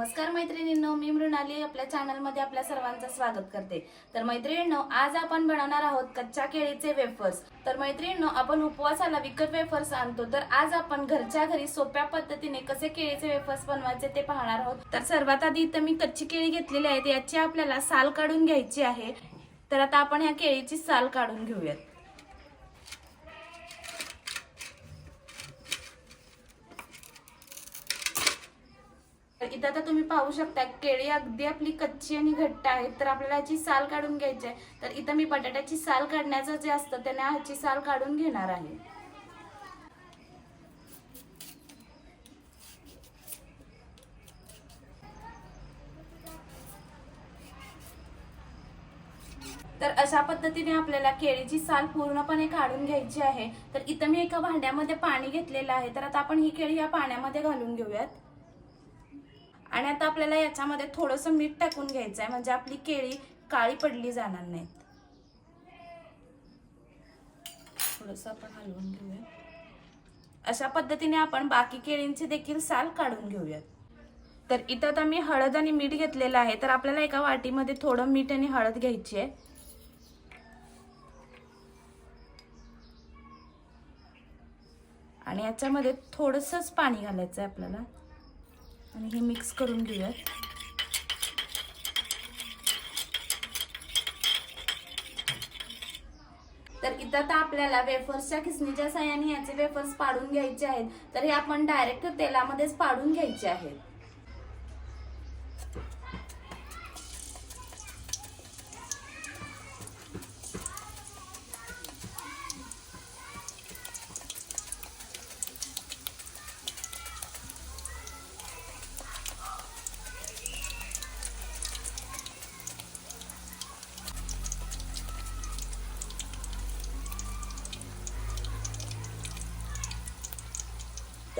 नमस्कार मैत्रिणींनो मी मृणाली आपल्या चॅनलमध्ये आपल्या सर्वांचं स्वागत करते. तर मैत्रिणींनो आज आपण बनवणार आहोत कच्च्या केळीचे वेफर्स तर मैत्रिणींनो आपण उपवासाला विकत वेफर्स आणतो तर आज आपण घरच्या घरी सोप्या पद्धतीने कसे केळीचे वेफर्स बनवायचे ते पाहणार आहोत. तर सर्वात आधी इथं मी कच्ची केळी घेतलेली आहेत याची आपल्याला साल काढून घ्यायची आहे. तर आता आपण ह्या केळीची साल काढून घेऊयात. तर इथं आता तुम्ही पाहू शकता केळी अगदी आपली कच्ची आणि घट्ट आहेत तर आपल्याला याची साल काढून घ्यायची आहे. तर इथं मी बटाट्याची साल काढण्याचं जे असतं त्याने ह्याची साल काढून घेणार आहे. तर अशा पद्धतीने आपल्याला केळीची साल पूर्णपणे काढून घ्यायची आहे. तर इथं मी एका भांड्यामध्ये पाणी घेतलेलं आहे. तर आता आपण ही केळी या पाण्यामध्ये घालून घेऊयात. आणि आता आपल्याला याच्यामध्ये थोडंसं मीठ टाकून घ्यायचं आहे म्हणजे आपली केळी काळी पडली जाणार नाहीत. थोडंसं आपण हलवून घेऊया अशा पद्धतीने आपण बाकी केळींची देखील साल काढून घेऊयात. तर इथं आता मी हळद आणि मीठ घेतलेलं आहे. तर आपल्याला एका वाटीमध्ये थोडं मीठ आणि हळद घ्यायची आहे. आणि याच्यामध्ये थोडंसंच पाणी घालायचं आहे आपल्याला. आणि हे मिक्स करून घेऊयात. तर इथं आता आपल्याला वेफर्सच्या खिसणीच्या साह्याने याचे वेफर्स पाडून घ्यायचे आहेत. तर हे आपण डायरेक्ट तेलामध्येच पाडून घ्यायचे आहेत.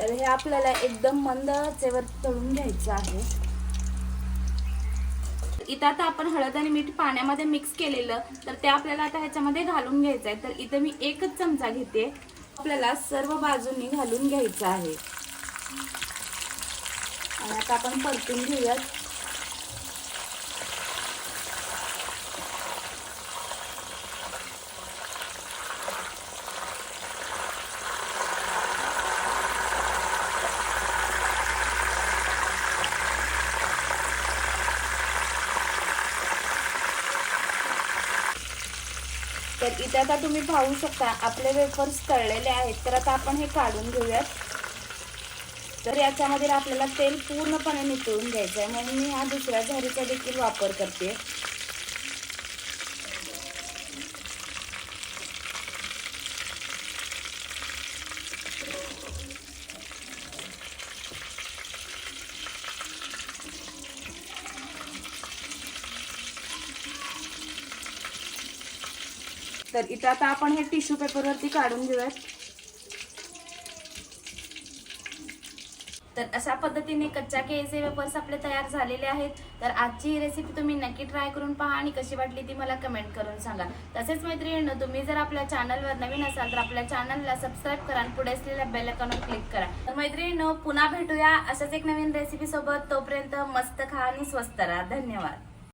तर हे आपल्याला एकदम मंद आचेवर तळून घ्यायचं आहे. इथं आता आपण हळद आणि मीठ पाण्यामध्ये मिक्स केलेलं तर ते आपल्याला आता ह्याच्यामध्ये घालून घ्यायचं आहे. तर इथं मी एकच चमचा घेते. आपल्याला सर्व बाजूनी घालून घ्यायचं आहे. आणि आता आपण परतून घेऊयात. तर इथे आता तुम्ही पाहू शकता आपले वेफर्स तळलेले आहेत. तर आता आपण हे काढून घेऊयात. तर याच्यामध्ये आपल्याला तेल पूर्णपणे नितळून घ्यायचं आहे म्हणून मी हा दुसऱ्या झारीचा देखील वापर करते. तर इथं आता आपण हे टिश्यू पेपरवरती काढून घेऊयात. तर अशा पद्धतीने कच्च्या केळीचे वेफर्स आपले तयार झालेले आहेत. तर आजची ही रेसिपी तुम्ही नक्की ट्राय करून पहा आणि कशी वाटली ती मला कमेंट करून सांगा. तसेच मैत्रिणींनो तुम्ही जर आपल्या चॅनलवर नवीन असाल तर आपल्या चॅनलला सबस्क्राईब करा आणि पुढे असलेल्या बेल आयकॉनवर क्लिक करा. तर मैत्रिणींनो पुन्हा भेटूया अशाच एक नवीन रेसिपी सोबत. तोपर्यंत मस्त खा आणि स्वस्त राहा. धन्यवाद.